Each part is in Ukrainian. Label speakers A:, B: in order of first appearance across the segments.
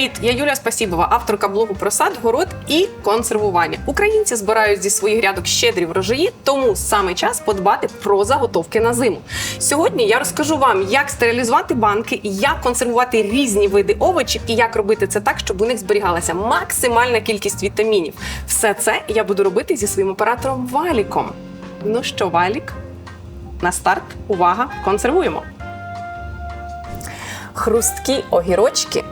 A: Привіт, я Юлія Спасібова, авторка блогу про сад, город і консервування. Українці збирають зі своїх грядок щедрі врожаї, тому саме час подбати про заготовки на зиму. Сьогодні я розкажу вам, як стерилізувати банки, як консервувати різні види овочів і як робити це так, щоб у них зберігалася максимальна кількість вітамінів. Все це я буду робити зі своїм оператором Валіком. Ну що, Валік? На старт, увага, консервуємо. Хрусткі огірочки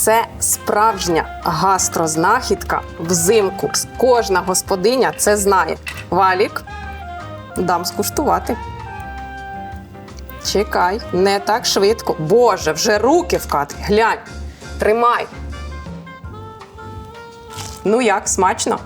A: це справжня гастрознахідка взимку. Кожна господиня це знає. Валік, дам скуштувати. Чекай, не так швидко. Боже, вже руки вкати. Глянь, тримай. Ну як, смачно?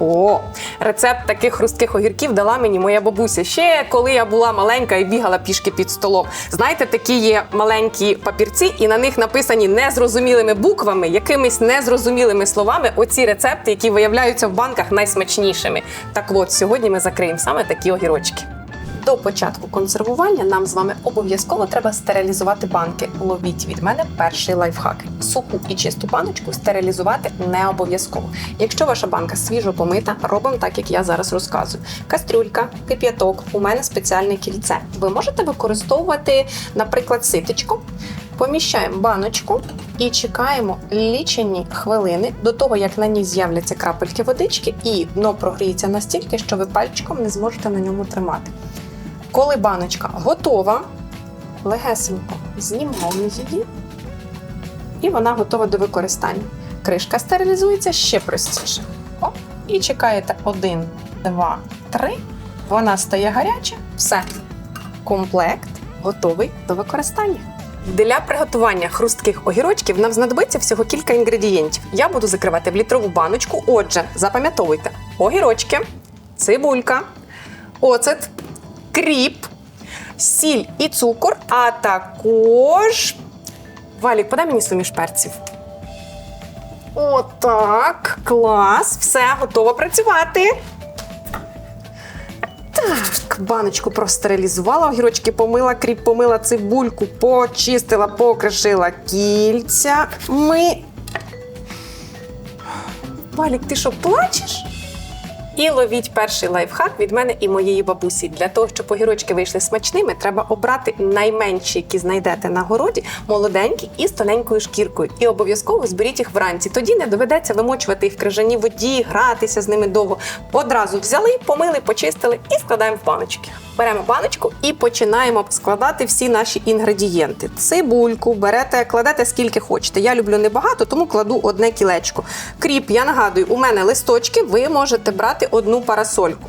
A: О, рецепт таких хрустких огірків дала мені моя бабуся ще коли я була маленька і бігала пішки під столом. Знаєте, такі є маленькі папірці, і на них написані незрозумілими буквами, якимись незрозумілими словами. Оці рецепти, які виявляються в банках найсмачнішими. Так от сьогодні ми закриємо саме такі огірочки. До початку консервування нам з вами обов'язково треба стерилізувати банки. Ловіть від мене перший лайфхак. Суху і чисту баночку стерилізувати не обов'язково. Якщо ваша банка свіжо помита, робимо так, як я зараз розказую. Кастрюлька, кип'яток, у мене спеціальне кільце. Ви можете використовувати, наприклад, ситечко. Поміщаємо баночку і чекаємо лічені хвилини до того, як на ній з'являться крапельки водички, і дно прогріється настільки, що ви пальчиком не зможете на ньому тримати. Коли баночка готова, легесенько знімаємо її, і вона готова до використання. Кришка стерилізується ще простіше. Оп, і чекаєте 1, 2, 3. Вона стає гаряча. Все. Комплект готовий до використання. Для приготування хрустких огірочків нам знадобиться всього кілька інгредієнтів. Я буду закривати в літрову баночку. Отже, запам'ятовуйте: огірочки, цибулька, оцет, кріп, сіль і цукор, а також. Валік, подай мені суміш перців. Отак. Клас. Все, готово працювати. Так, баночку простерилізувала, огірочки помила, кріп помила цибульку, почистила, покришила кільця. Ми. Валік, ти що, плачеш? І ловіть перший лайфхак від мене і моєї бабусі. Для того, щоб огірочки вийшли смачними, треба обрати найменші, які знайдете на городі, молоденькі і з тоненькою шкіркою. І обов'язково зберіть їх вранці. Тоді не доведеться вимочувати їх в крижаній воді, гратися з ними довго. Одразу взяли, помили, почистили і складаємо в баночки. Беремо баночку і починаємо складати всі наші інгредієнти. Цибульку берете, кладете скільки хочете. Я люблю небагато, тому кладу одне кілечко. Кріп, я нагадую, у мене листочки, ви можете брати одну парасольку.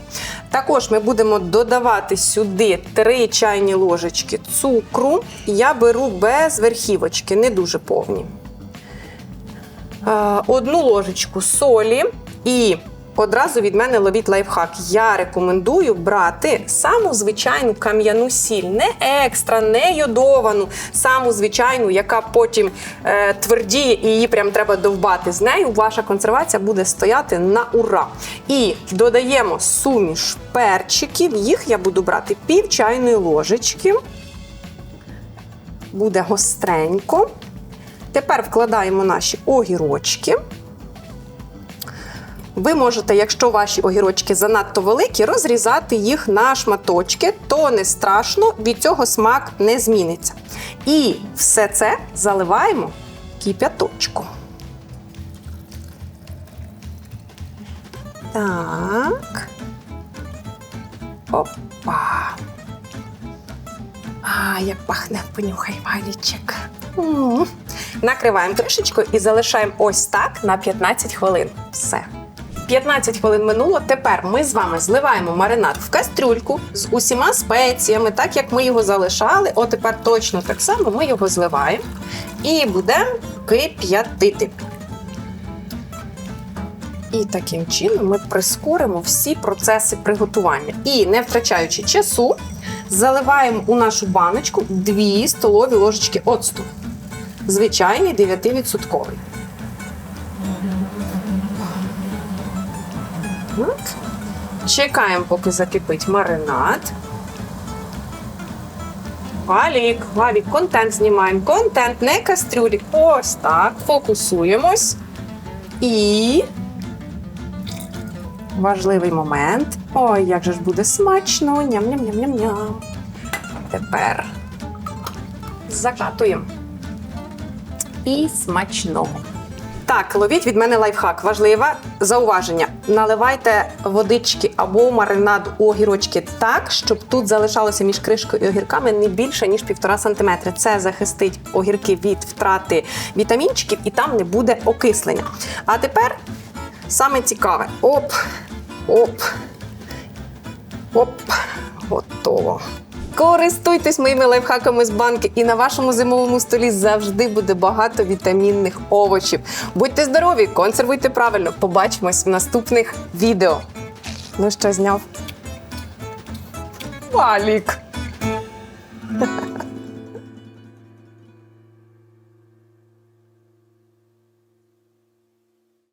A: Також ми будемо додавати сюди 3 чайні ложечки цукру. Я беру без верхівочки, не дуже повні. Е, Одну ложечку солі і Одразу від мене ловіть лайфхак. Я рекомендую брати саму звичайну кам'яну сіль, не екстра, не йодовану, саму звичайну, яка потім е, твердіє і її прям треба довбати. З нею ваша консервація буде стояти на ура. І додаємо суміш перчиків. Їх я буду брати пів чайної ложечки. Буде гостренько. Тепер вкладаємо наші огірочки. Ви можете, якщо ваші огірочки занадто великі, розрізати їх на шматочки, то не страшно, від цього смак не зміниться. І все це заливаємо кип'яточку. Так. Опа. А, як пахне, понюхай валічик. Накриваємо кришечкою і залишаємо ось так на 15 хвилин. Все. 15 хвилин минуло. Тепер ми з вами зливаємо маринад в кастрюльку з усіма спеціями, так як ми його залишали. От тепер точно так само ми його зливаємо і будемо кип'ятити. І таким чином ми прискоримо всі процеси приготування. І не втрачаючи часу, заливаємо у нашу баночку 2 столові ложечки оцту. Звичайний 9%. От. Чекаємо, поки закипить маринад. Валік, Валік, контент знімаємо. Контент, не кастрюлі. Ось так. Фокусуємось. І. Важливий момент. Ой, як же ж буде смачно. Ням-ням-ням-ням-ням. Тепер закатуємо. І смачного. Так, ловіть від мене лайфхак. Важливе зауваження. Наливайте водички або маринад у огірочки так, щоб тут залишалося між кришкою і огірками не більше, ніж 1,5 см. Це захистить огірки від втрати вітамінчиків і там не буде окислення. А тепер саме цікаве. Оп, оп, оп, готово. Користуйтесь моїми лайфхаками з банки, і на вашому зимовому столі завжди буде багато вітамінних овочів. Будьте здорові, консервуйте правильно. Побачимось в наступних відео. Ну що, зняв? Валік.